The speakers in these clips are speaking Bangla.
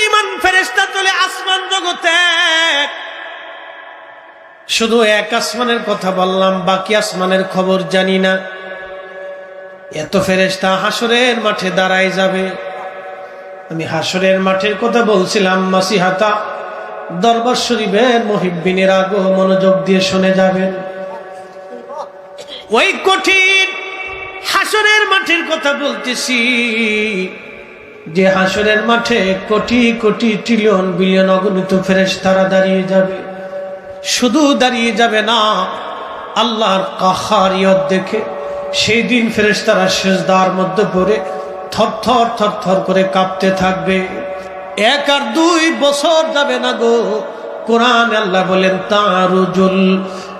পরিমাণ ফেরেস্তা চলে আসমান জগতে। শুধু এক আসমানের কথা বললাম, বাকি আসমানের খবর জানি না। এত ফেরেস্তা হাসরের মাঠে দাঁড়ায় যাবে। আমি হাসরের মাঠের কথা বলছিলাম, মাসিহাতা দরবার শরীফের মহিবিনের আগ্রহ মনোযোগ দিয়ে শুনে যাবেন ওই কঠিন হাসরের মাঠের কথা বলতেছি। যে হাসরের মাঠে কোটি কোটি ট্রিলিয়ন বিলিয়ন অগণিত ফেরেস তারা দাঁড়িয়ে যাবে। শুধু দাঁড়িয়ে যাবে না, আল্লাহর কাহার কাহারিয়ত দেখে সেই দিন ফেরেস্তারা শেষদার মধ্যে পড়ে থর থর থর থর করে কাঁপতে থাকবে। এক আর দুই বছর যাবে না গো। কোরআন আল্লাহ বলেন, তারুজুল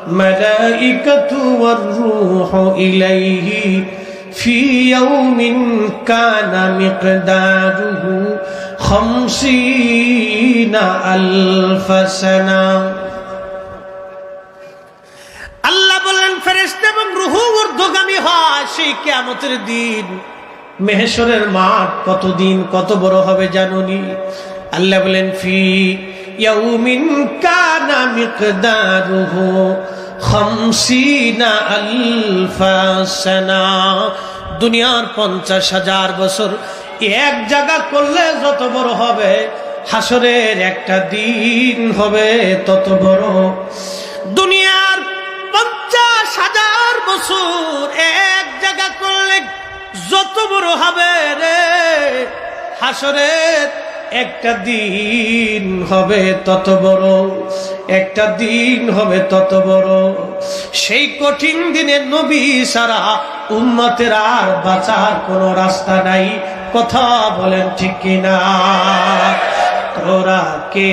মালাইকাতু ওয়ার ইলাইহি ফি ইয়াউমিন কানা মিকদারুহু 50 আলফ সানা আল্লাহ বলেন ফেরেশতা এবং রুহু ঊর্ধ্বগামী হয় সেই কিয়ামতের দিন। মেহেশ্বরের মাঠ কতদিন কত বড় হবে জানুনি? আল্লাহ বলেন ফি ইয়াউমিন কানা মিকদারুহু খামসিনা আলফা সানা। দুনিয়ার পঞ্চাশ হাজার বছর এক জায়গা করলে যত বড় হবে, হাসরের একটা দিন হবে তত বড়। দুনিয়ার পঞ্চাশ হাজার বছর এক জায়গা করলে যত বড় হবে রে, হাসরের একটা দিন হবে তত বড়, একটা দিন হবে তত বড়। সেই কঠিন দিনের নবী সারা উম্মতের আর বাঁচার কোনো রাস্তা নাই। কথা বলেন ঠিক কিনা? তোরা কে?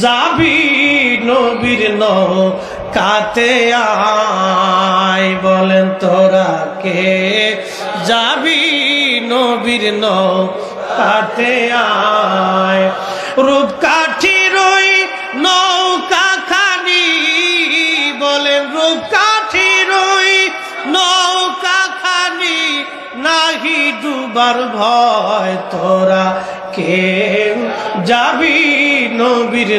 যাবি নবীর ন কাতে আয়। বলেন তোরা কে? যাবি নবীর ন কাতে আয়। রূপ ডুবার ভয় তোরা কে যাবি নবীর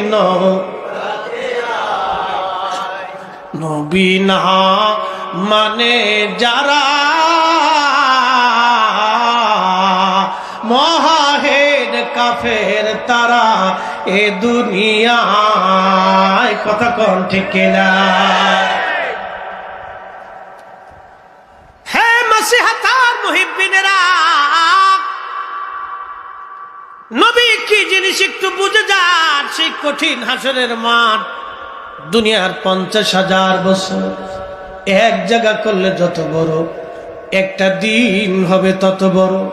নবী না মানে যারা মহাহের কাফের, তারা এ দুনিয়ায়। কথা কন ঠিক না হে মাসিহাতার মুহিব্বিনেরা নবী কি জিনিস একটু বুঝে যান? সেই কঠিন হাসরের মাঠ। দুনিয়ার পঞ্চাশ হাজার বছর। এক জায়গা করলে যত বড়, একটা দিন হবে তত বড়।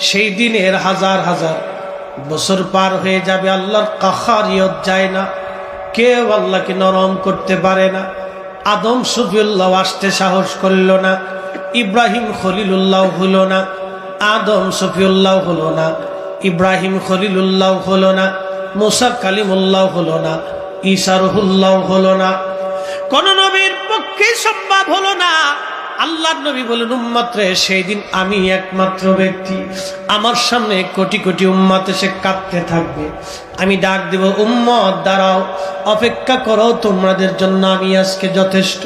সেই দিনের হাজার হাজার বছর পার হয়ে যাবে, আল্লাহর কাহারিয়ত যায় না। কেউ আল্লাহকে নরম করতে পারে না। আদম সুফিউল্লাহ আসতে সাহস করল না। ইব্রাহিম খলিলুল্লাহ হলো না। আদম সফিউল্লাহ হলো না। ইব্রাহিম খলিলুল্লাহ হলো না, মুসা কালিমুল্লাহ হলো না ইসারহুল্লাহ হলো না। কোন নবীর পক্ষে সম্ভব হলো না। আল্লাহ নবী বলেন উম্মাত্রে সেই দিন আমি একমাত্র ব্যক্তি। আমার সামনে কোটি কোটি উম্মাত এসে কাঁদতে থাকবে। আমি ডাক দেব, উম্মত, দাঁড়াও, অপেক্ষা করো, তোমাদের জন্য আমি আজকে যথেষ্ট।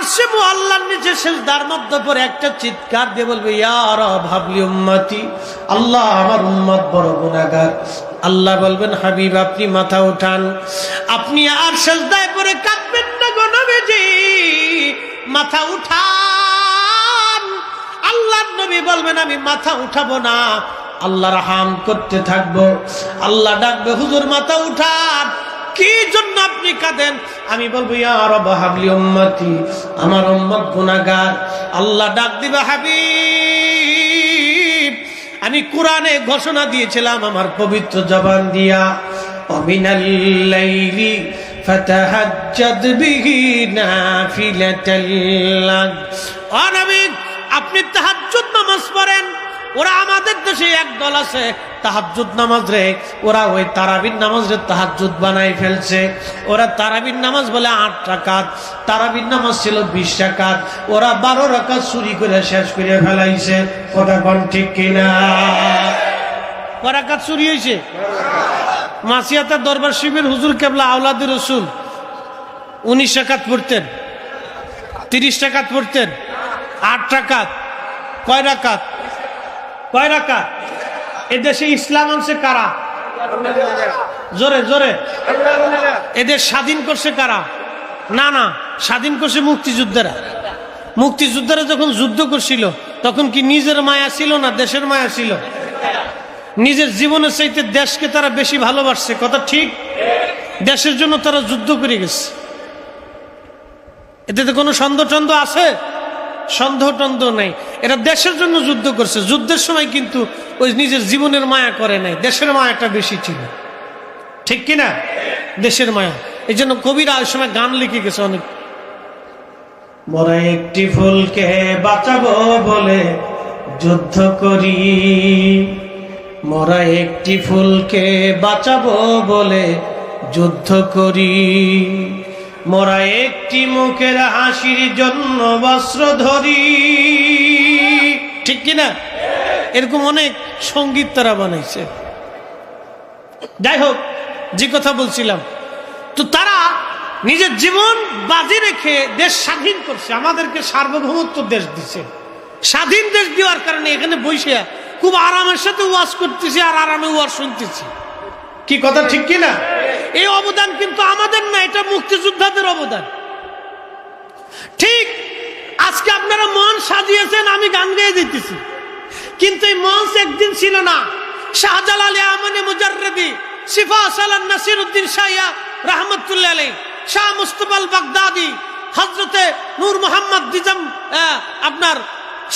আর সে আল্লাহর নিচে শেষদার মধ্যে পরে একটা চিৎকার দিয়ে বলবে ইয়ার ভাবলি উম্মতি, আল্লাহ আমার উম্মত বড় গুণাগার আল্লাহ বলবেন, হাবিব, আপনি মাথা উঠান। আপনি আর শেষদায় পরে কাঁদবেন না গো নবীজি। মাথা উঠান। আল্লাহ নবী বলবেন, আমি মাথা উঠাবো না। আল্লাহর হাম করতে থাকব। আল্লাহ ডাকবে, হুজুর, মাথা উঠান। কি জন্য আপনি কাঁদেন? আমি বলব ইয়ার হাবলি উম্মতি, আমার উম্মত গুনাহগার। আল্লাহ ডাক দিবে, হাবিব, আমি কোরআনে ঘোষণা দিয়েছিলাম আমার পবিত্র জবান দিয়া। অমিনাল ফাতাহাজ্জাদ বিহি নাফিলাতাল লাক আপনি পড়েন ওরা আমাদের দেশে এক দল আছে তাহাজুদ নামাজ রে। ওরা ওই তারাবির নামাজ রে তাহাজুদ বানাই ফেলছে। ওরা তারাবির নামাজ বলে আট টাকাত তারাবির নামাজ ছিল বিশ টাকাত ওরা বারো রাকাত চুরি করে শেষ করে ফেলাইছে। কথা কোন ঠিক কিনা? করাকাত চুরি হয়েছে মাসিয়াতা দরবার শিবের হুজুর কেবলা আওলাদ রসুল। উনিশ টাকাত পড়তেন, তিরিশ টাকাত পড়তেন, আট টাকাত কয় রাকাত? কয় রাকাত? এদেশে ইসলাম আনছে কারা? জোরে জোরে। এদের স্বাধীন করছে কারা? না না, স্বাধীন করছে মুক্তিযোদ্ধারা। মুক্তিযোদ্ধারা যখন যুদ্ধ করছিল, তখন কি নিজের মায়া ছিল না দেশের মায়া ছিল? নিজের জীবনের চাইতে দেশকে তারা বেশি ভালোবাসছে, কথা ঠিক? দেশের জন্য তারা যুদ্ধ করে গেছে। এতে কোনো সন্দেহ আছে? সন্দেহ টন্দ নেই। এরা দেশের জন্য যুদ্ধ করছে। যুদ্ধের সময় কিন্তু ওই নিজের জীবনের মায়া করে নাই। দেশের মায়াটা বেশি ছিল। ঠিক কিনা? দেশের মায়া। এই জন্য কবিরা ওই সময় গান লিখে গেছে অনেক। একটি ফুলকে বাঁচাবো বলে যুদ্ধ করি। মোরা একটি ফুলকে বাঁচাবো বলে যুদ্ধ করি। মোরা একটি মুখের হাসির জন্য বস্ত্র ধরি। ঠিক কিনা? এরকম অনেক সংগীত তারা বানাইছে। যাই হোক, যে কথা বলছিলাম, তো তারা নিজের জীবন বাজি রেখে দেশ স্বাধীন করছে, আমাদেরকে সার্বভৌমত্ব দেশ দিছে। স্বাধীন দেশ দেওয়ার কারণে এখানে বসে খুব আরামের সাথে ওয়াজ করতেছি আর আরামে ওয়াজ শুনতেছি। কি কথা, ঠিক কি না এই অবদান কিন্তু আমাদের না, এটা মুক্তিযোদ্ধাদের অবদান। ঠিক আজকে আপনারা মন সাজিয়েছেন, আমি গান গেয়ে দিতেছি। কিন্তু এই মঞ্চ একদিন ছিল না। শাহজালাল আমনে মুজাররদি সিফা সালান নাসির উদ্দিন শাহিয়া রহমতুল্লাহ আলী শাহ মুস্তফাল বাগদাদি হজরতে নূর মোহাম্মদ দিজম আপনার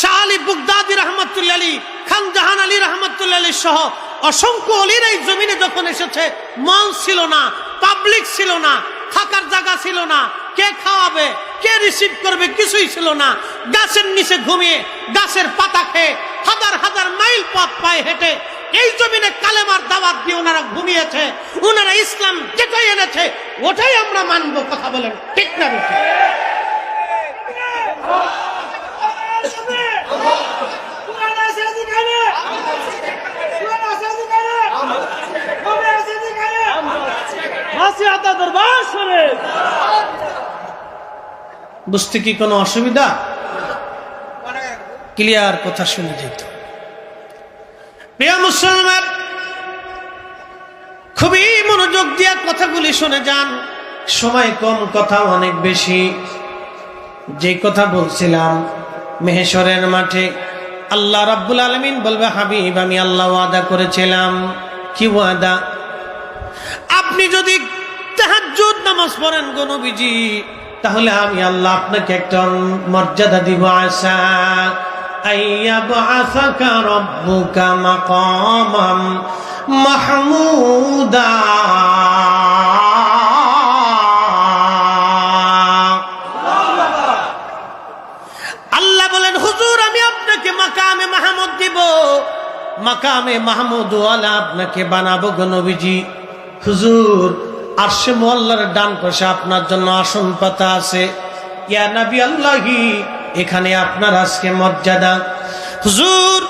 শাহ আলী বুগদাদি রহমতুল্লাহ আলী খান জাহান আলী রহমতুল্লাহ আলী সহ অসংখ্য অলির এই জমিনে যখন এসেছে মঞ্চ ছিল না পাবলিক ছিল না থাকার জায়গা ছিল না কে খাওয়াবে কে রিসিভ করবে কিছুই ছিল না গাছের নিচে ঘুমিয়ে গাছের পাতা খেয়ে হাজার হাজার মাইল পথ পায়ে হেঁটে এই জমিনে কালেমার দাওয়াত দিয়ে ওনারা ঘুমিয়েছে ওনারা ইসলাম যেটাই এনেছে ওটাই আমরা মানবো কথা বলেন ঠিক না বেশি বুঝতে কি কোনো অসুবিধা? ক্লিয়ার কথা শুনে যেত। প্রিয় মুসলমান, খুবই মনোযোগ দিয়ে কথাগুলি শুনে যান। সময় কম কথা অনেক বেশি। যে কথা বলছিলাম মেহেশ্বরের মাঠে আল্লাহ রাব্বুল আলমিন বলবে, হাবিব, আমি আল্লাহ ওয়াদা করেছিলাম। কি ওয়াদা? আপনি যদি নামাজ পড়েন গো তাহলে আমি আল্লাহ আপনাকে একটা মর্যাদা দিব, আশা। আল্লাহ বলেন, হুজুর, আমি আপনাকে মাকামে মাহমুদ দিব। মাকামে মাহমুদ ওয়ালা আপনাকে বানাবো গণবিজি হুজুর, আরশে মোল্লার ডান পাশে আপনার জন্য আসন পাতা আছে। ইয়া নবী আল্লাহি, এখানে আপনার আজকে মর্যাদা। হুজুর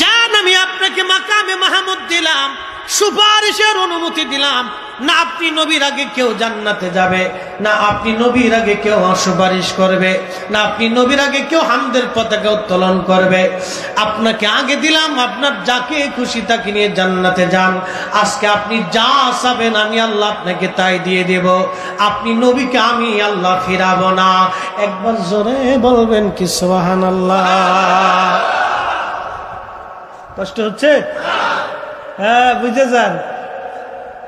যান আমি আপনাকে মাকামে মাহমুদ দিলাম, সুপারিশের অনুমতি দিলাম। না আপনি নবীর আগে কেউ জান্নাতে যাবে, না আপনি নবীর আগে কেউ সুপারিশ করবে, না আপনি নবীর আগে কেউ হামদের পতাকা উত্তোলন করবে। আপনাকে আগে দিলাম, আপনার যাকে খুশি তাকে নিয়ে জান্নাতে যান। আজকে আপনি যা চাবেন আমি আল্লাহ আপনাকে তাই দিয়ে দেব। আপনি নবীকে আমি আল্লাহ ফিরাবো না। একবার জোরে বলবেন কি সোহান আল্লাহ কষ্ট হচ্ছে? হ্যাঁ বুঝে যান।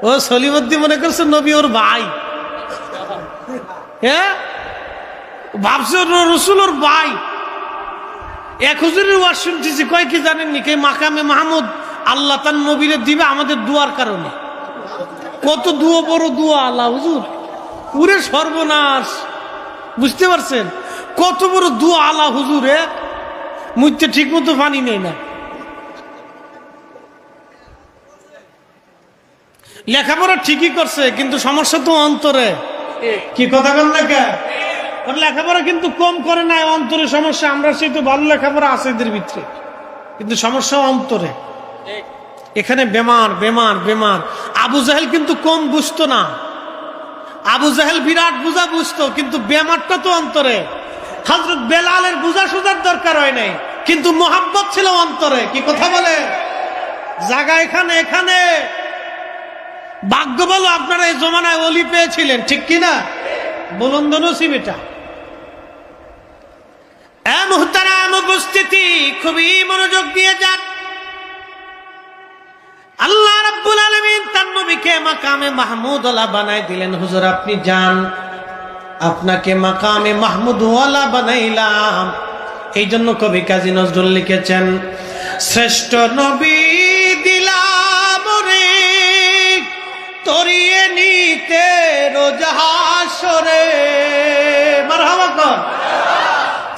ও সলিমদ্দি মনে করছে নবী ওর ভাই। হ্যাঁ? ভাবছে রসুল ওর ভাই। এক হুজুরের ওয়াজ শুনতেছি, কয় কি জানেননি কে মাকামে মাহমুদ, আল্লাহ তার নবীরে দিবে আমাদের দুয়ার কারণে। কত দুয়ো বড় দুয়া আল্লাহ, হুজুর। পুরে সর্বনাশ। বুঝতে পারছেন? কত বড় দুয়া আল্লাহ, হুজুর। মুইতে ঠিক মতো পানি নেই না। লেখাপড়া ঠিকই করছে, কিন্তু সমস্যা তো অন্তরে। কি কথা বল কে? ওর লেখাপড়া কিন্তু কম করে নাই, অন্তরে সমস্যা। আমরা সেই তো ভালো লেখাপড়া আছে এদের ভিতরে। কিন্তু সমস্যা অন্তরে। এখানে বেমার বেমার বেমার। আবু জাহেল কিন্তু কম বুঝতো না। আবু জাহেল বিরাট বুঝা বুঝতো, কিন্তু বেমারটা তো অন্তরে। হজরত বেলালের বুঝা সুজার দরকার হয় নাই, কিন্তু মোহাব্বত ছিল অন্তরে। কি কথা বলে? জায়গা এখানে এখানে। ভাগ্য বলো আপনারা এই জমানায় অলি পেয়েছিলেন, ঠিক কিনা বলুন নসিব এটা। মুহতারাম উপস্থিতি, খুবই মনোযোগ দিয়ে যান। আল্লাহ রাব্বুল আলামিন তার নবীকে মাকামে মাহমুদ ওয়ালা বানাই দিলেন। হুজুর, আপনি যান। আপনাকে মাকামে মাহমুদ ওয়ালা বানাইলাম। এই জন্য কবি কাজী নজরুল লিখেছেন, শ্রেষ্ঠ নবী দিলাম রে তরিয়ে নিতে রোজাহাসরে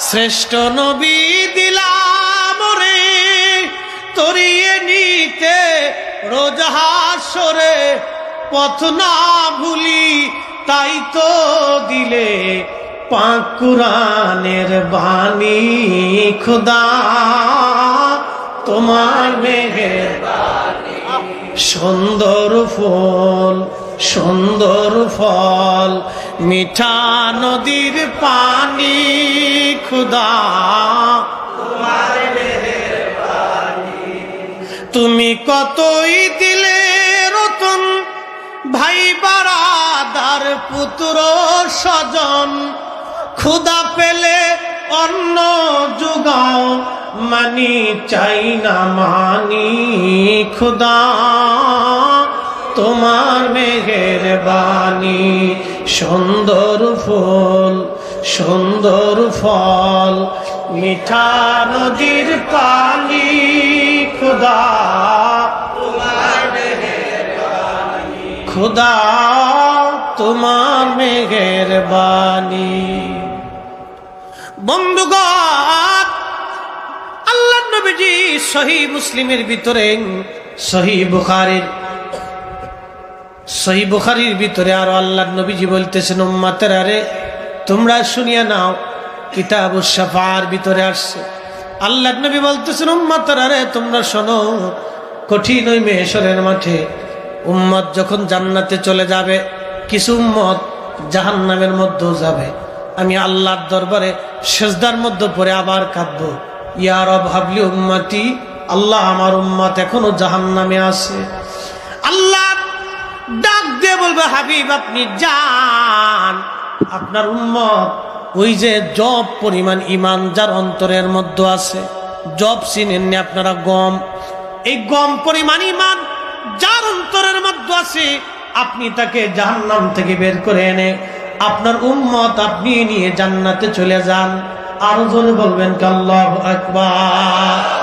শ্রেষ্ঠ নবী দিলাম রে তরিয়ে নিতে রোজাহাসরে পথ না ভুলি তাই তো দিলে পাক কুরানের বাণী, খুদা। তোমার মেঘের সুন্দর ফল সুন্দর ফল, মিঠা নদীর পানি, খুদা। তুমি কতই দিলে রতন, ভাই বারাদার পুত্র স্বজন ক্ষুদা পেলে অন্ন যোগাও, মানি চাই না মানি খুদা। তোমার মেঘের বাণী, সুন্দর ফুল, সুন্দর ফল, মিঠা নদীর পানি খুদা। খুদা। তোমার মেঘের বাণী। বন্ধুগণ আল্লাহ নবীজি সহি মুসলিমের ভিতরে, সহি বুখারের, সহি বুখারির ভিতরে আরও আল্লাহ নবীজি বলতেছেন, উম্মাতের আরে, তোমরা শুনিয়া নাও কিতাব সাফার ভিতরে আসছে। আল্লাহ নবী বলতেছেন, উম্মাতের আরে, তোমরা শোনো, কঠিন ওই মেহেশ্বরের মাঠে উম্মত যখন জান্নাতে চলে যাবে, কিছু উম্মত জাহান্নামের মধ্যেও যাবে। আমি আল্লাহর দরবারে সেজদার মধ্যে পড়ে আবার কাঁদবো। ইয়ার ভাবলি উম্মাতি, আল্লাহ আমার উম্মত এখনও জাহান্নামে আছে। আল্লাহ ডাক দিয়ে বলবে, হাবিব, আপনি যান। আপনার উম্মত ওই যে জব পরিমাণ ইমান যার অন্তরের মধ্যে আছে, জব চিনেননি আপনারা গম। এই গম পরিমাণ ইমান যার অন্তরের মধ্যে আছে, আপনি তাকে জাহান্নাম থেকে বের করে এনে আপনার উম্মত, আপনি নিয়ে জান্নাতে চলে যান। আরও জনে বলবেন কাল্লাহ আকবার।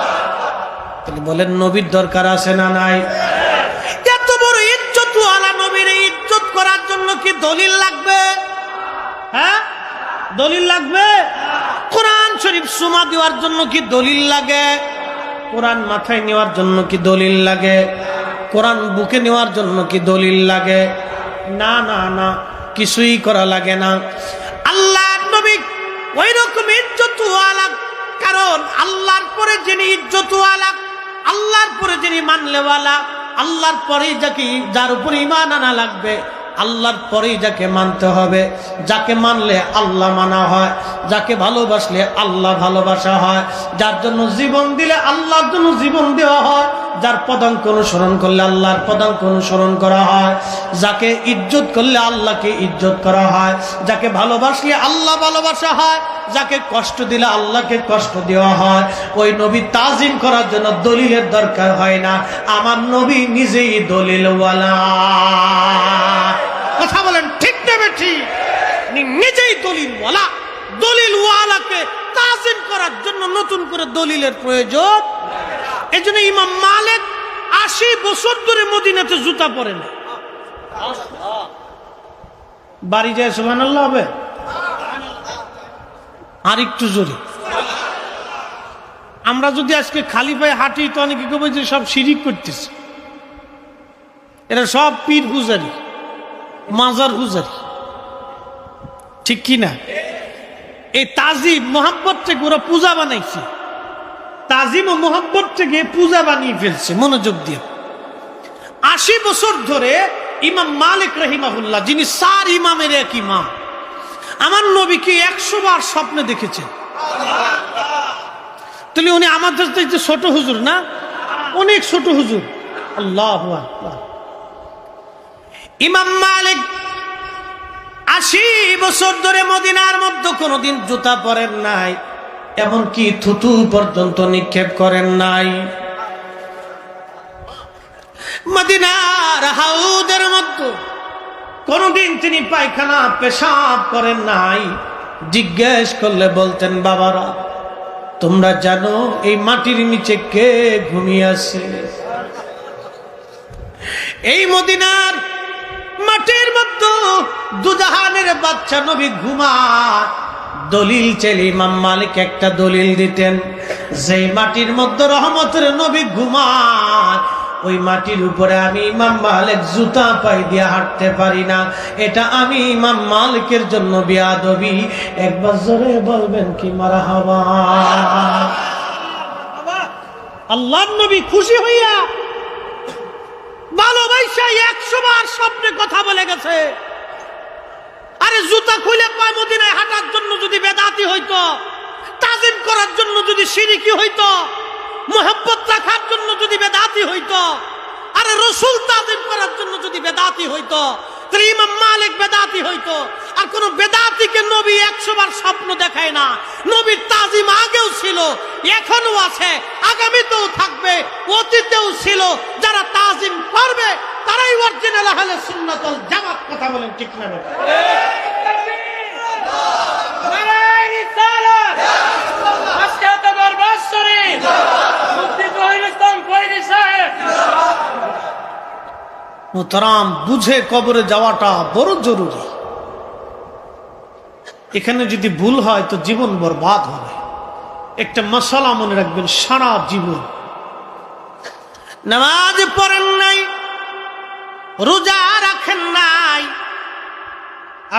বলেন, নবীর দরকার আছে না নাই? এত বড় ইজ্জত আলা নবীর ইজ্জত করার জন্য কি দলিল লাগবে? হ্যাঁ? দলিল লাগবে? কোরআন শরীফ সুমা দেওয়ার জন্য কি দলিল লাগে? কোরআন মাথায় নেওয়ার জন্য কি দলিল লাগে? কোরআন বুকে নেওয়ার জন্য কি দলিল লাগে? না না না। কিছুই করা লাগে না। আল্লাহ নবী ওই রকম ইজ্জত কারণ আল্লাহর পরে যিনি ইজ্জত আল্লাহর পরে যিনি মানলেওয়ালা, আল্লাহর পরেই যাকে যার উপরে ইমান আনা লাগবে, আল্লাহর পরেই যাকে মানতে হবে। যাকে মানলে আল্লাহ মানা হয়, যাকে ভালোবাসলে আল্লাহ ভালোবাসা হয়। যার জন্য জীবন দিলে আল্লাহর জন্য জীবন দেওয়া হয়। যার পদাঙ্ক অনুসরণ করলে আল্লাহর পদাঙ্ক অনুসরণ করা হয়, যাকে ইজ্জত করলে আল্লাহকে ইজ্জত করা হয়, যাকে ভালোবাসলে আল্লাহ ভালোবাসা হয়, যাকে কষ্ট দিলে আল্লাহকে কষ্ট দেওয়া হয়। ওই নবী তাজিম করার জন্য দলিলের দরকার হয় না। আমার নবী নিজেই দলিলওয়ালা। কথা বলেন ঠিক নেবে ঠিক নিজেই দলিলওয়ালা। দলিলওয়ালাকে তাজিম করার জন্য নতুন করে দলিলের প্রয়োজন এই জন্য ইমাম মালিক আশি বছর ধরে মদিনাতে জুতা পরে না। বাড়ি যায় সুহান হবে? আর একটু জোরে। আমরা যদি আজকে খালি পায়ে হাঁটি, তো অনেকে কবে যে সব শিরিক করতেছে। এরা সব পীর পূজারি মাজার পূজারি ঠিক কি না এই তাজিম মোহাম্মত থেকে ওরা পূজা বানাইছে। তাজিম ও মোহাম্মত থেকে পূজা বানিয়ে ফেলছে, মনোযোগ দিয়ে। আশি বছর ধরে ইমাম মালিক রহিমাহুল্লাহ, যিনি সার ইমামের এক ইমাম, আমার নবীকে একশো বার স্বপ্নে দেখেছেন। তাহলে উনি আমাদের চাইতে ছোট হুজুর না? অনেক ছোট হুজুর। আল্লাহ ইমাম মালিক আশি বছর ধরে মদিনার মধ্যে কোনোদিন জুতা পরেন নাই। এমনকি থুতু পর্যন্ত নিক্ষেপ করেন নাই। মদিনার হাউদের মধ্যে কোনদিন তিনি পায়খানা পেশাব করেন নাই। জিজ্ঞেস করলে বলতেন, বাবারা, তোমরা জানো এই মাটির নিচে কে ঘুমিয়ে আছে? এই মদিনার মাটির মধ্যে দুজাহানের বাচ্চা নবী ঘুমায় দলিল চাইলে ইমাম মালিক একটা দলিল দিতেন যে মাটির মধ্যে রহমতের নবী ঘুমায়, ওই মাটির উপরে আমি ইমাম মালিক জুতা পাই দিয়ে হাঁটতে পারি না। এটা আমি ইমাম মালিকের জন্য বিয়াদবি। একবার জোরে বলবেন কি, মারা হওয়া। আল্লাহ নবী খুশি হইয়া ভালোবাসা একশো বার স্বপ্নে কথা বলে গেছে। আরে জুতা খুলে পায় মদিনায় হাঁটার জন্য যদি বেদাতি হইতো, তাজিম করার জন্য যদি সিরিকি হইতো মোহাম্মত রাখার জন্য যদি বেদাতি হইতো, আরে রসুল তাজিম করার জন্য যদি বেদাতি হইতো ইমাম মালিক বেদাতি হইতো। আর কোন বেদাতিকে নবী একশো বার স্বপ্ন দেখায় না। নবীর তাজিম আগেও ছিল এখনও আছে, আগামীতেও থাকবে, অতীতেও ছিল, যারা তাজিম করবে তারাই অরিজিনাল আহলে সুন্নাতল জামাত কথা বলেন ঠিক না? মোহতারাম বুঝে কবরে যাওয়াটা বড় জরুরি। এখানে যদি ভুল হয় তো জীবন বরবাদ হবে। একটা মশলা মনে রাখবেন সারা জীবন। নামাজ পড়েন নাই রোজা রাখেন নাই।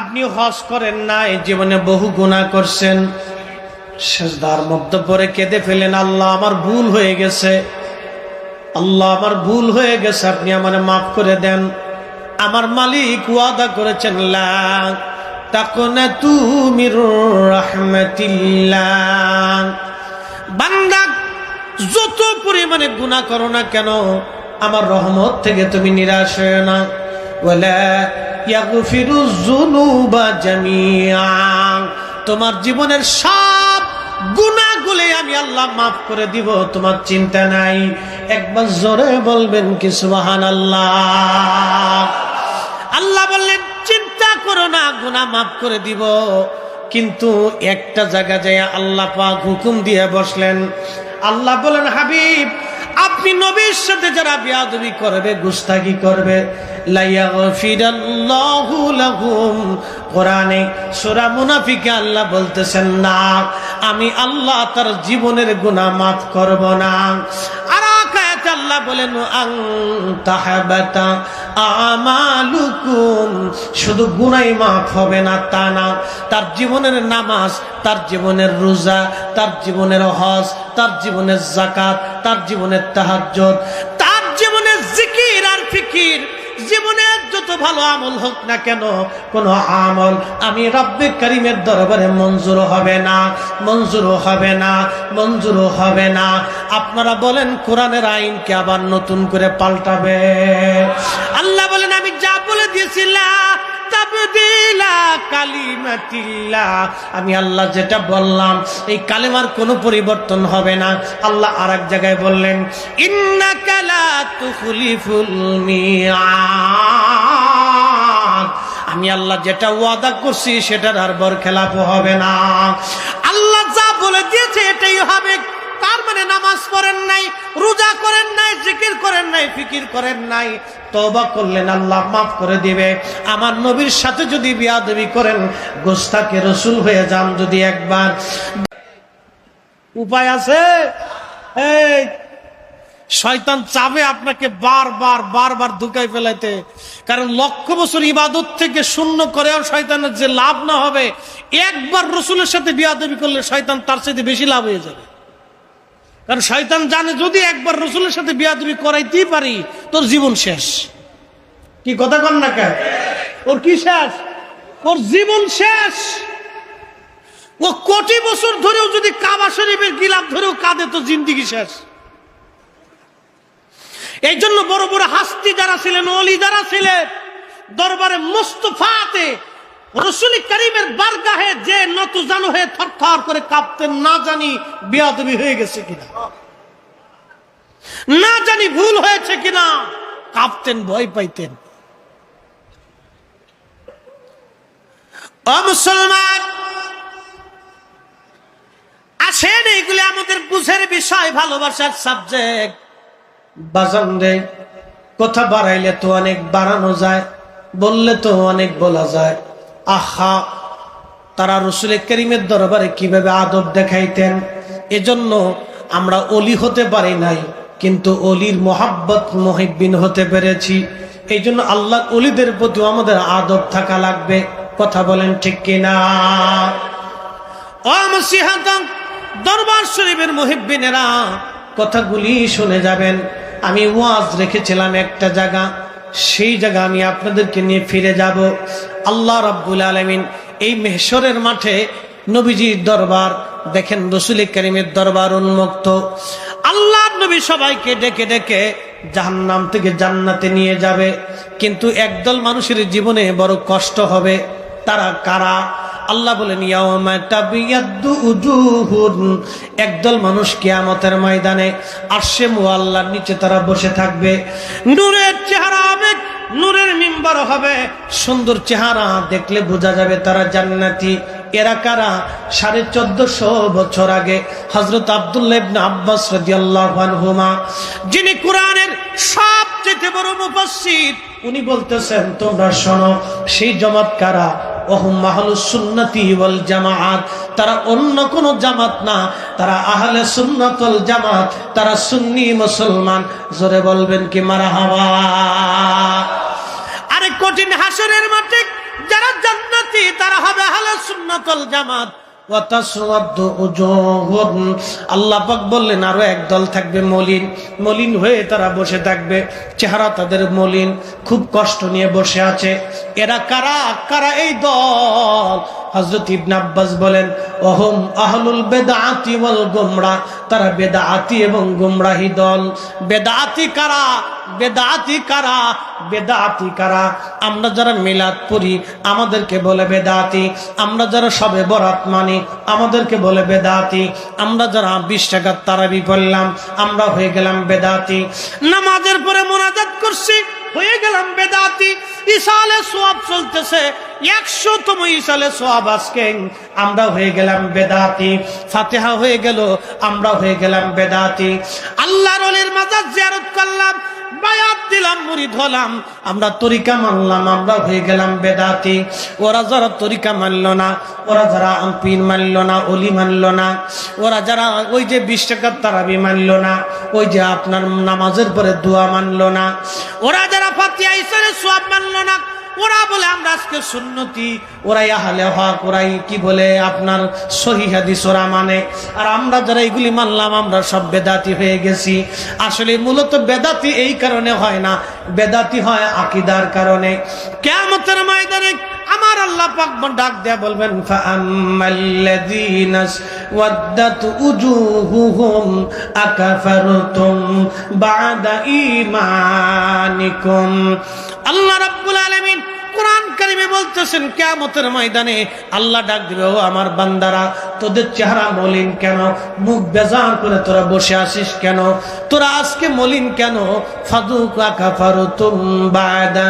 আপনি হজ করেন নাই, জীবনে বহু গুণা করছেন। শেষদার মধ্যে পরে কেঁদে ফেলেন, আল্লাহ আমার ভুল হয়ে গেছে। আল্লাহ আমার ভুল হয়ে গেছে, আপনি আমার মাফ করে দেন। আমার মালিক ওয়াদা করেছেন বান্দা যত পরিমাণে গুনাহ করো না কেন আমার রহমত থেকে তুমি নিরাশ হয়ে না। তোমার জীবনের সব গুনাহগুলি আমি আল্লাহ মাফ করে দিব, তোমার চিন্তা নাই। একবার জোরে বলবেন কি সুবহানাল্লাহ। আল্লাহ আল্লাহ বললেন, চিন্তা করো না, গুনাহ মাফ করে দিব। কিন্তু একটা জায়গা যায় আল্লাহ পাক হুকুম দিয়ে বসলেন। আল্লাহ বলেন হাবিব আপনি নবীর সাথে যারা বিয়াদবি করবে, গুস্তাগি করবে, লাইয়াগফিরাল্লাহু কোরআনে সূরা মুনাফিকে আল্লাহ বলতেছেন, না, আমি আল্লাহ তার জীবনের গুণা মাফ করব না। আল্লাহ বলেন আমালুকুম। শুধু গুনাই মাফ হবে না, তা না। তার জীবনের নামাজ, তার জীবনের রোজা, তার জীবনের হজ, তার জীবনের জাকাত তার জীবনের তাহাজ্জুদ। ভালো আমল হোক না কেন, কোন আমল আমি রব্বে করিমের দরবারে মঞ্জুর হবে না, মঞ্জুর হবে না, মঞ্জুর হবে না। আপনারা বলেন, কোরআনের আইনকে আবার নতুন করে পাল্টাবে। আল্লাহ বলেন, আমি যা বলে দিয়েছিলাম আমি আল্লাহ যেটা বললাম, এই কালেমার কোনো পরিবর্তন হবে না। আল্লাহ আর এক জায়গায় বললেন, ইন্নাকা লা তুখলিফুল মিআদ আমি আল্লাহ যেটা ওয়াদা করছি, সেটার আর বর খেলাপ হবে না। আল্লাহ যা বলে দিয়েছে, এটাই হবে মানে নামাজ পড়েন নাই, রোজা করেন নাই, জিকির করেন নাই, ফিকির করেন নাই। তবা করলেন, আল্লাহ মাফ করে দিবে। আমার নবীর সাথে যদি বিয়াদবি করেন, গোস্তাকে রসুল হয়ে যান যদি একবার। উপায় আছে? এই, শয়তান চাবে আপনাকে বারবার বারবার ধুকাই ফেলাইতে। কারণ লক্ষ বছর ইবাদত থেকে শূন্য করেও শয়তানের যে লাভ না হবে, একবার রসুলের সাথে বিয়াদবি করলে শয়তান তার সাথে বেশি লাভ হয়ে যাবে। কারণ শয়তান জানে যদি একবার রসুলের সাথে বিয়াদবি করাইতেই পারি, তোর জীবন শেষ। কি কথা কন না কেন? ওর কি শেষ? ওর জীবন শেষ। ও কোটি বছর ধরেও যদি কাবা শরীফের গিলাপ ধরেও কাঁদে তো জিন্দিগি শেষ। এই জন্য বড় বড় হাস্তি যারা ছিলেন অলি যারা ছিলেন, দরবারে মুস্তফাতে না আসেন এইগুলি আমাদের বুঝের বিষয়, ভালোবাসার সাবজেক্ট বাজান কথা বাড়াইলে তো অনেক বাড়ানো যায়, বললে তো অনেক বলা যায়। আহা, তারা রসুল করিমের দরবারে কীভাবে আদব দেখাইতেন? এজন্য আমরা অলি হতে পারি নাই, কিন্তু অলির মোহাব্বত মহিবিন হতে পেরেছি। এই জন্য আল্লাহ অলিদের প্রতি আমাদের আদব থাকা লাগবে। কথা বলেন ঠিক কিনা? দরবার শরীফের মুহিব্বিনেরা, কথাগুলি শুনে যাবেন। আমি ওয়াজ রেখেছিলাম একটা জায়গা। সেই জায়গা আমি আপনাদেরকে নিয়ে ফিরে যাব। আল্লাহ রব্বুল আলমিন এই মেহসরের মাঠে নবীজির দরবার, দেখেন রসুল করিমের দরবার উন্মুক্ত। আল্লাহ নবী সবাইকে ডেকে ডেকে জাহান্নাম থেকে জান্নাতে নিয়ে যাবে। কিন্তু একদল মানুষের জীবনে বড় কষ্ট হবে। তারা কারা? আল্লাহ বলেন একদল মানুষ কেয়ামতের ময়দানে আরশে মুআল্লার নিচে তারা বসে থাকবে। নূরের চেহারা হবে, নূরের মিম্বার হবে। সুন্দর চেহারা দেখলে বোঝা যাবে তারা জান্নাতি। এরা কারা? সাড়ে চোদ্দশো বছর আগে হজরত আবদুল্লাহ ইবনে আব্বাস রাদিয়াল্লাহু আনহুমা, যিনি কোরআনের সবচেয়ে বড় মুফাসসির, উনি বলতেছেন, তোমরা শোনো, সেই জমাত কারা? ওহম মাহলুস সুন্নতি ওয়াল জামাত তারা অন্য কোন জামাত না, তারা আহলে সুন্নতল জামাত, তারা সুন্নি মুসলমান। জোরে বলবেন কি মারা হাওয়া আরে কঠিন হাসরের মাঠে যারা জান্নাতি, তারা হবে আহলে সুন্নতল জামাত। আল্লাহ পাক বললেন, আরও একদল থাকবে মলিন। মলিন হয়ে তারা বসে থাকবে। চেহারা তাদের মলিন। খুব কষ্ট নিয়ে বসে আছে। এরা কারা? কারা এই দল? হজরত ইবনে আব্বাস বলেন অহম আহলুল বেদাআতি ওয়াল গুমরা তারা বেদাআতি এবং গুমরাহি দল। বেদাআতি কারা? বেদাআতি কারা? বেদাআতি কারা? আমরা যারা মিলাদ পড়ি, আমাদেরকে বলে বেদাতি আমরা যারা সবে বরাত মানি, আমাদেরকে বলে বেদাতি আমরা যারা বিশ টাকার তারাবি পড়লাম, আমরা হয়ে গেলাম বেদাতি নামাজের পরে মোনাজাত করছি হয়ে গেলাম বেদাতি। ইসালে সোয়াব চলতেছে, একশো তম ইসালে সোয়াব আজকে। আমরা হয়ে গেলাম বেদাতি। ফাতেহা হয়ে গেল, আমরা হয়ে গেলাম বেদাতি। আল্লাহর রলের মাজার জিয়ারত করলাম। হলাম আমরা তরিকা মানলাম, আমরা হয়ে গেলাম বেদাতি। ওরা যারা তরিকা মানল না, ওরা যারা আম্পিন মানল না, অলি মানল না, ওরা যারা ওই যে বিশ তারাবি মানল না, ওই যে আপনার নামাজের পরে দোয়া মানল না, ওরা যারা ফাতিয়া ইসরে সোয়াব মানল না ওরা বলে, আমরা আজকে সুন্নতি। ওরাই আহলে হক ওরাই কি বলে, আপনার হাদিস ওরা মানে। আর আমরা যারা এগুলি মানলাম, আমরা সব বেদাতি হয়ে গেছি। আসলে মূলত বেদাতি এই কারণে হয় না। বেদাতি হয় আকিদার কারণে। কেমতের ময়দানে আমার আল্লাহ পাক ডাক দেয়া বলবেন, ফাআম্মাল্লাযীনা ওয়াদ্দাত উজুহুহুম আকাফারতুম বাদা ঈমানিকুম। আল্লাহ রাব্বুল আলামিন কারিমে বলতেছেন, কেয়ামতের ময়দানে আল্লাহ ডাক দিবে, ও আমার বান্দারা, তোদের চেহারা মলিন কেন? মুখ বেজার করে তোরা বসে আসিস কেন? তোরা আজকে মলিন কেন? ফাদুকা কাফারতুম বাদা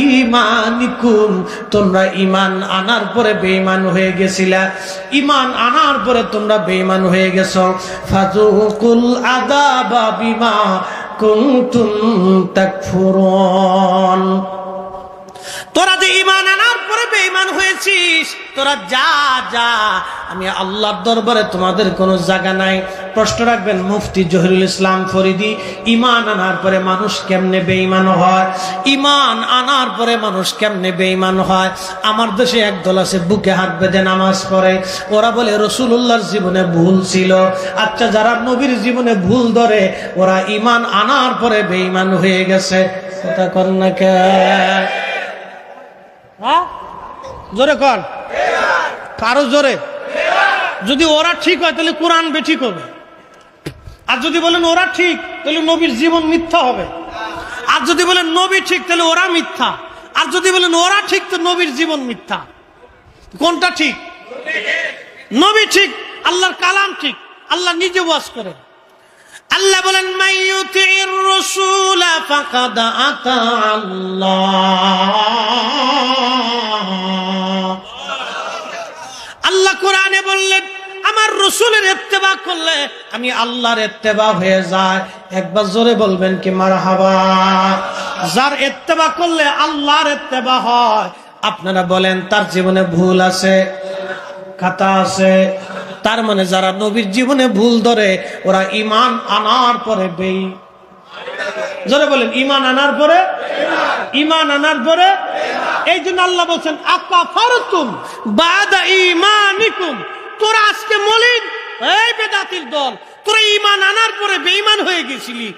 ইমানিকুম তোমরা ইমান আনার পরে বেঈমান হয়ে গেছিলা। ইমান আনার পরে তোমরা বেঈমান হয়ে গেছো। ফাজুকুল আদাবা বিমা কুনতুম তাকফুরুন। তোরা যে ইমান আনার পরে বেঈমান হয়েছিস, তোরা যা যা। আমি আল্লাহর দরবারে তোমাদের কোনো জায়গা নাই। প্রশ্ন রাখবেন, মুফতি জহিরুল ইসলাম ফরিদি ইমান আনার পরে মানুষ কেমনে বেঈমান হয়? ইমান আনার পরে মানুষ কেমনে বেঈমান হয়? আমার দেশে একদল আছে, বুকে হাত বেঁধে নামাজ পড়ে। ওরা বলে রসুল্লাহর জীবনে ভুল ছিল। আচ্ছা যারা নবীর জীবনে ভুল ধরে, ওরা ইমান আনার পরে বেঈমান হয়ে গেছে। কথা কর না কে? হ্যাঁ? জোরে কর। কারও জোরে। যদি ওরা ঠিক হয়, তাহলে কোরআন বে ঠিক হবে। আর যদি বলেন ওরা ঠিক, তাহলে নবীর জীবন মিথ্যা হবে। আর যদি বলেন নবী ঠিক, তাহলে ওরা মিথ্যা। আর যদি বলেন ওরা ঠিক তো নবীর জীবন মিথ্যা। কোনটা ঠিক? নবী ঠিক, আল্লাহর কালাম ঠিক, আল্লাহ নিজে ওয়াজ করে আল্লাহ বলেন মাইয়ুতির আল্লাহ। বললেন, আমার রসুলের এত্তেবা করলে আমি আল্লাহর এত্তেবা হয়ে যায় একবার জোরে বলবেন কি, মারহাবা। যার এত্তেবা করলে আল্লাহর এত্তেবা হয়, আপনারা বলেন, তার জীবনে ভুল আছে, খাতা আছে। তার মানে যারা নবীর জীবনে ভুল ধরে, ওরা ইমান আনার পরে বেই জোরে বলেন ইমান আনার পরে ইমান আনার পরে এই জন্য আল্লাহ বলছেন আকা ফারতুম বাদা ইমানিকুম তোরা আজকে মলিন? এই বেদাতির দল, তোরা ইমান আনার পরে বেইমান হয়ে গেছিলি।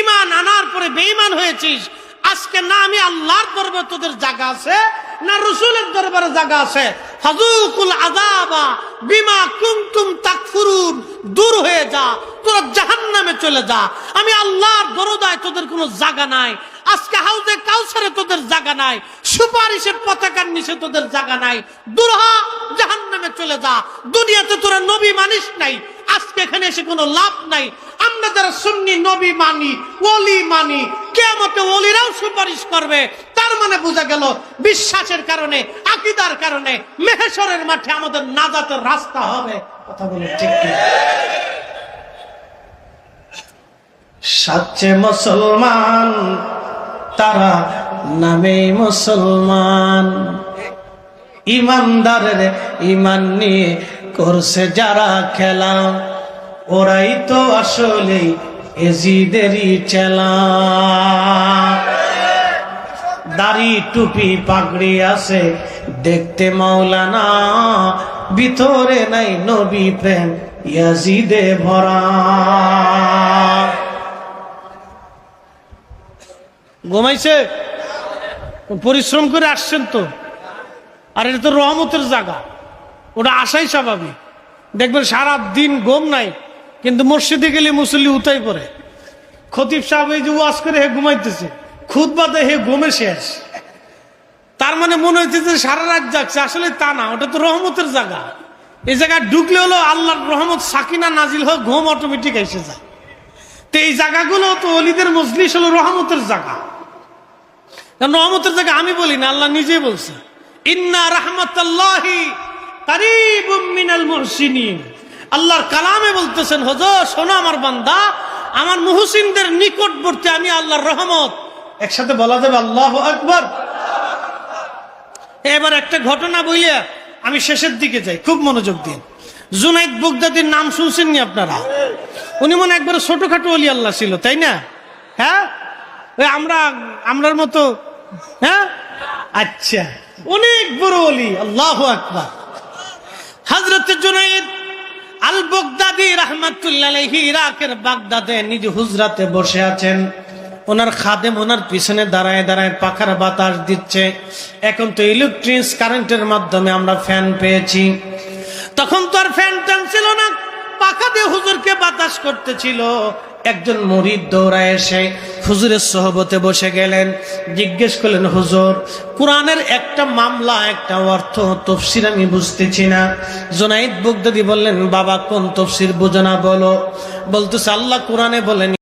ইমান আনার পরে বেইমান হয়েছিস। আজকে না আমি আল্লাহর দরবার তোদের জায়গা আছে, না রসুলের দরবারে জায়গা আছে। ফাজুকুল আযাবা বিমা কুনতুম তাকফুরুন। দূর হয়ে যা, তোরা জাহান্নামে চলে যা। আমি আল্লাহর দরদায় তোদের কোনো জায়গা নাই। আজকে হাউজে কাউসারে তোদের জায়গা নাই, সুপারিশের পতাকার নিচে তোদের জায়গা নাই। দূর হ জাহান্নামে চলে যা, দুনিয়াতে তোরা নবী মানিস নাই, আজকে এখানে এসে কোনো লাভ নাই। আমরা যারা সুন্নি, নবী মানি, ওলি মানি কেমতে ওলিরাও সুপারিশ করবে। তার মানে বোঝা গেল, বিশ্বাসের কারণে, আকিদার কারণে মেহেশ্বরের মাঠে আমাদের নাজাতের রাস্তা হবে। কথা বলে ঠিক সাচ্ছে মুসলমান তারা নামে মুসলমান। ইমানদারের ইমান নিয়ে করছে যারা খেলা, ওরাই তো আসলে এজিদেরই চেলা। দাড়ি, টুপি, পাগড়ি আছে দেখতে মাওলানা, ভিতরে নাই নবী প্রেম, ইয়াজিদে ভরা। ঘুমাইছে? পরিশ্রম করে আসছেন তো। আর এটা তো রহমতের জায়গা। ওটা আসাই স্বাভাবিক। দেখবেন সারা দিন ঘুম নাই, কিন্তু মসজিদে গেলে মুসল্লি উতাই পড়ে। খতিব সাহেব এই যে ওয়াজ করে হে ঘুমাইতেছে খুদ বাদে হে ঘুমে শেষ। তার মানে মনে হইতেছে সারা রাত যাচ্ছে আসলে তা না, ওটা তো রহমতের জায়গা। এই জায়গায় ঢুকলে হলো আল্লাহর রহমত, সাকিনা নাজিল হোক ঘুম অটোমেটিক এসে যায়। তো এই জায়গাগুলো তো অলিদের মজলিস হলো রহমতের জায়গা। রহমতের আমি বলি না, আল্লাহ নিজেই বলছে। ইন্না রহমতাল্লাহি আল্লাহর কালামে বলতেছেন, হজর, শোনো আমার বান্দা, আমার মুহসিনদের নিকটবর্তী আমি আল্লাহর রহমত। একসাথে বলা যাবে, আল্লাহ আকবর। এবার একটা ঘটনা বইলে আমি শেষের দিকে যাই, খুব মনোযোগ দিন। জুনাইদ বুগদাদির নাম শুনছেন নি আপনারা? উনি মনে একবার ছোটখাটো অলি আল্লাহ ছিল, তাই না? হ্যাঁ? আমরা, আমরার মতো হ্যাঁ? আচ্ছা। অনেক বড় অলি আল্লাহ আকবার। হজরত জুনাইদ আল বগদাদি রহমতুল্লাহ ইরাকের বাগদাদে নিজ হুজরাতে বসে আছেন। ওনার খাদেম ওনার পিছনে দাঁড়ায় দাঁড়ায় পাখার বাতাস দিচ্ছে। এখন তো ইলেকট্রিক কারেন্টের মাধ্যমে আমরা ফ্যান পেয়েছি। তখন তো আর ফ্যান ট্যান ছিল না। পাখা দিয়ে হুজুরকে বাতাস করতেছিল। একজন মরিদ দৌড়ায় এসে হুজুরের সহবতে বসে গেলেন। জিজ্ঞেস করলেন, হুজুর, কোরআনের একটা মামলা, একটা অর্থ তফসির আমি বুঝতেছি না। জোনাইদ বগদাদি বললেন, বাবা, কোন তফসির বুঝো না, বলো। বলতেছে, আল্লাহ কোরআনে বলেন